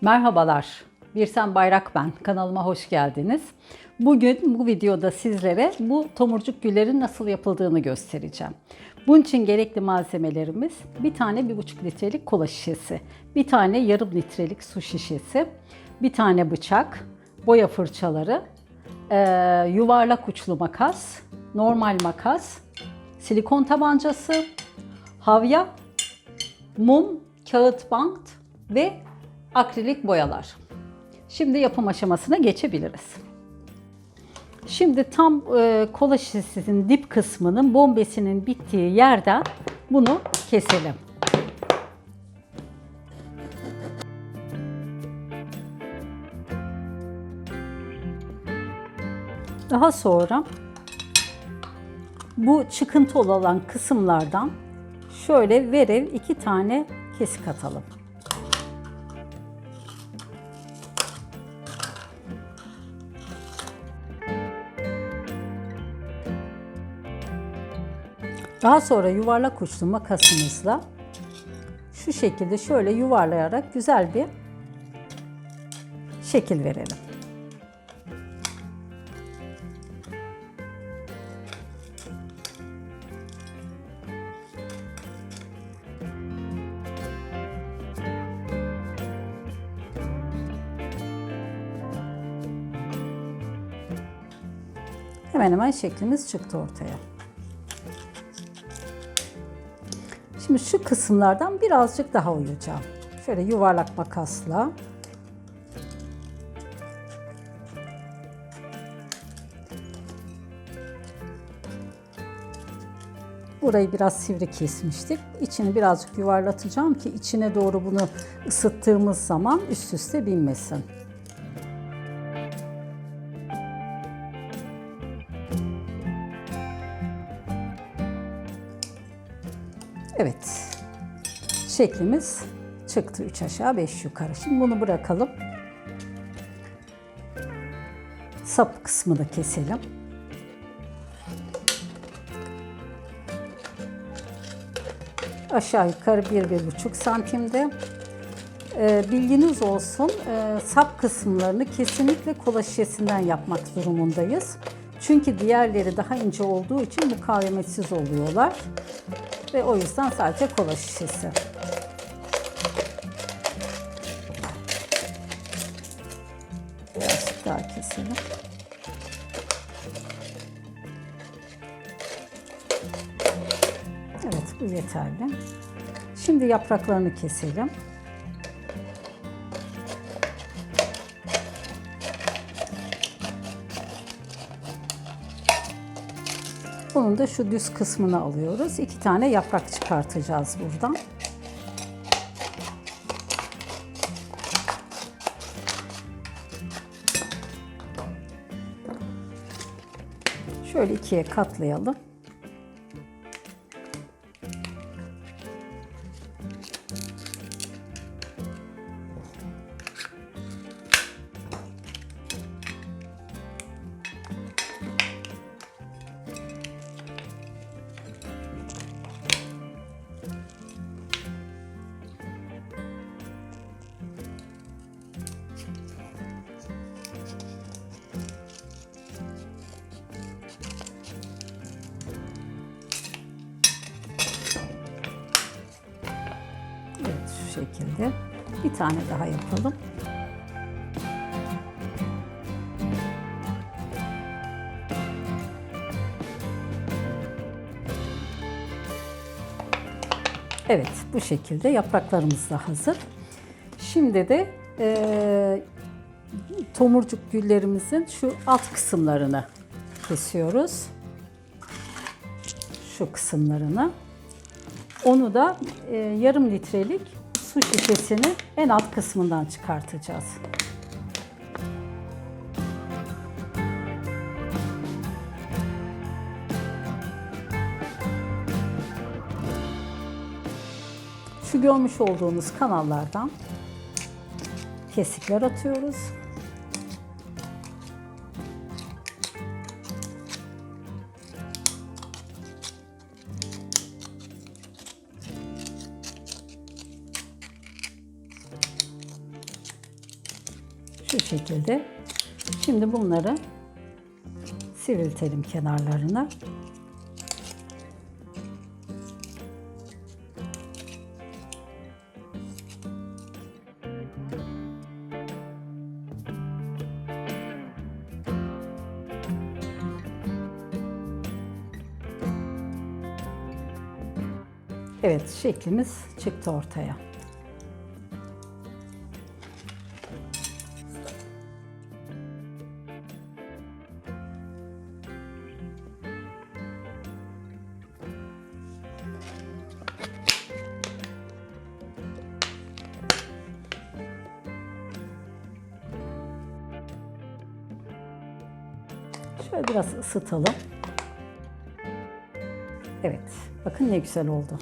Merhabalar, Birsen Bayrak ben. Kanalıma hoş geldiniz. Bugün bu videoda sizlere bu tomurcuk güllerin nasıl yapıldığını göstereceğim. Bunun için gerekli malzemelerimiz bir tane 1,5 litrelik kola şişesi, bir tane yarım litrelik su şişesi, bir tane bıçak, boya fırçaları, eee, yuvarlak uçlu makas, normal makas, silikon tabancası, havya, mum, kağıt bant ve akrilik boyalar. Şimdi yapım aşamasına geçebiliriz. Şimdi tam e, kola şişesinin dip kısmının bombesinin bittiği yerden bunu keselim. Daha sonra bu çıkıntı olan kısımlardan şöyle verev iki tane kesik atalım. Daha sonra yuvarlak uçlu makasımızla şu şekilde şöyle yuvarlayarak güzel bir şekil verelim. Hemen hemen şeklimiz çıktı ortaya. Şimdi şu kısımlardan birazcık daha uyuyacağım. Şöyle yuvarlak makasla. Burayı biraz sivri kesmiştik. İçini birazcık yuvarlatacağım ki içine doğru bunu ısıttığımız zaman üst üste binmesin. Evet. Şeklimiz çıktı. 3 aşağı 5 yukarı. Şimdi bunu bırakalım. Sap kısmını keselim. Aşağı yukarı 1-1,5 santimde. Ee, bilginiz olsun, e, sap kısımlarını kesinlikle kola şişesinden yapmak durumundayız. Çünkü diğerleri daha ince olduğu için mukavemetsiz oluyorlar. Ve o yüzden sadece kola şişesi. Birazcık daha keselim. Evet bu yeterli. Şimdi yapraklarını keselim. Bunun da şu düz kısmını alıyoruz. İki tane yaprak çıkartacağız buradan. Şöyle ikiye katlayalım. Şekilde. Bir tane daha yapalım. Evet bu şekilde yapraklarımız da hazır. Şimdi de e, tomurcuk güllerimizin şu alt kısımlarını kesiyoruz. Şu kısımlarını. Onu da e, yarım litrelik su şişesini en alt kısmından çıkartacağız. Şu görmüş olduğunuz kanallardan kesikler atıyoruz. Şimdi bunları sivriltelim kenarlarına. Evet, şeklimiz çıktı ortaya. Şöyle biraz ısıtalım. Evet, bakın ne güzel oldu.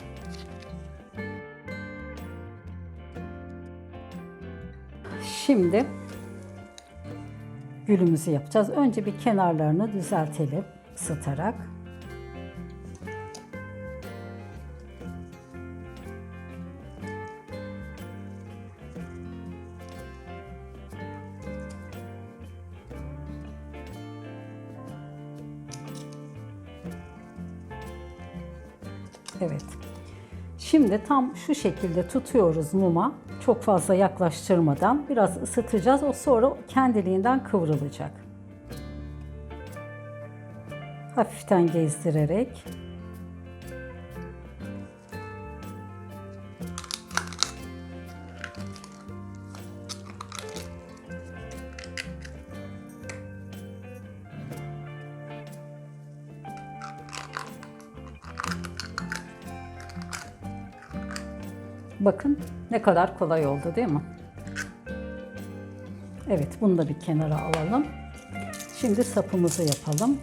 Şimdi gülümüzü yapacağız. Önce bir kenarlarını düzeltelim ısıtarak. Evet. Şimdi tam şu şekilde tutuyoruz muma. Çok fazla yaklaştırmadan biraz ısıtacağız. O sonra kendiliğinden kıvrılacak. Hafiften gezdirerek. Bakın ne kadar kolay oldu değil mi? Evet bunu da bir kenara alalım. Şimdi sapımızı yapalım.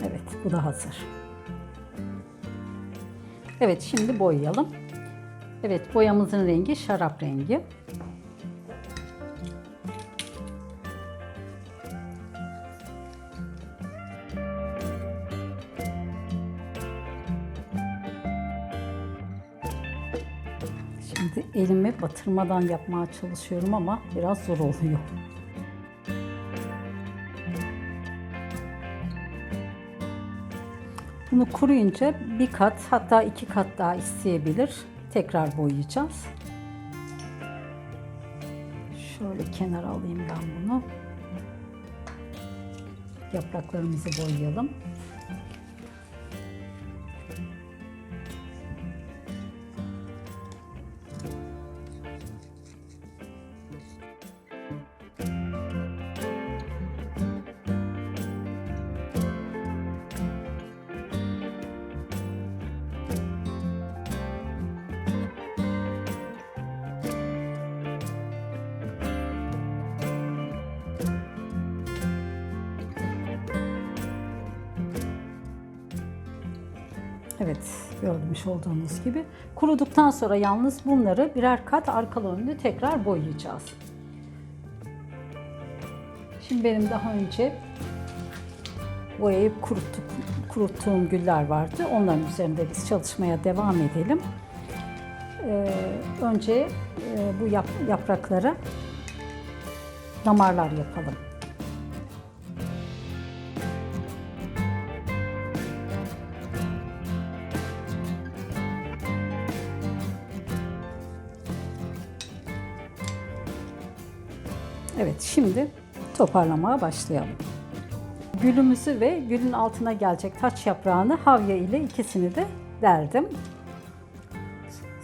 Evet bu da hazır. Evet şimdi boyayalım. Evet boyamızın rengi şarap rengi. Şimdi elimi batırmadan yapmaya çalışıyorum ama biraz zor oluyor. Bunu kuruyunca bir kat hatta iki kat daha isteyebilir. Tekrar boyayacağız. Şöyle kenara alayım ben bunu. Yapraklarımızı boyayalım. Evet, görmüş olduğunuz gibi. Kuruduktan sonra yalnız bunları birer kat arkalı önlü tekrar boyayacağız. Şimdi benim daha önce boyayıp kuruttuk, kuruttuğum güller vardı. Onların üzerinde biz çalışmaya devam edelim. Ee, önce e, bu yap, yapraklara damarlar yapalım. Evet, şimdi toparlamaya başlayalım. Gülümüzü ve gülün altına gelecek taç yaprağını havya ile ikisini de deldim.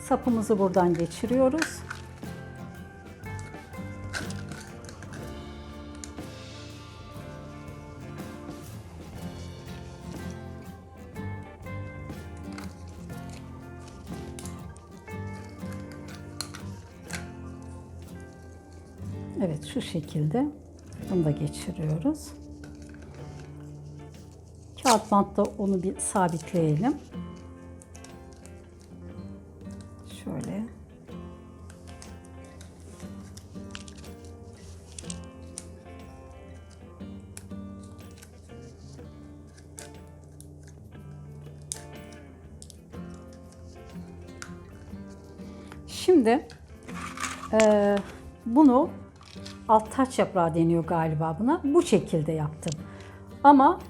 Sapımızı buradan geçiriyoruz. şu şekilde bunu da geçiriyoruz. Kağıt bantta onu bir sabitleyelim. Şöyle. Şimdi e, bunu alt taç yaprağı deniyor galiba buna. Bu şekilde yaptım. Ama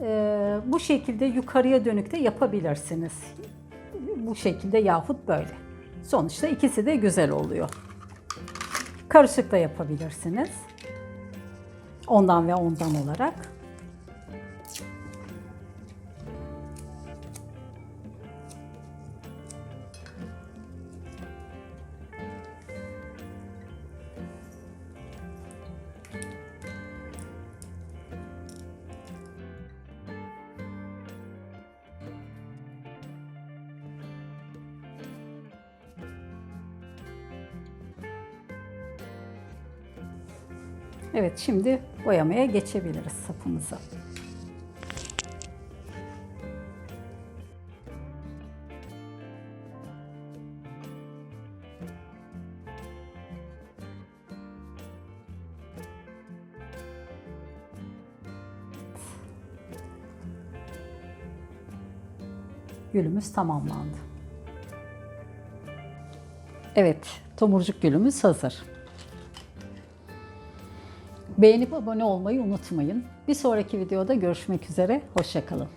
e, bu şekilde yukarıya dönük de yapabilirsiniz. Bu şekilde yahut böyle. Sonuçta ikisi de güzel oluyor. Karışık da yapabilirsiniz. Ondan ve ondan olarak. Evet şimdi boyamaya geçebiliriz sapımıza. Gülümüz tamamlandı. Evet, tomurcuk gülümüz hazır. Beğenip abone olmayı unutmayın. Bir sonraki videoda görüşmek üzere. Hoşçakalın.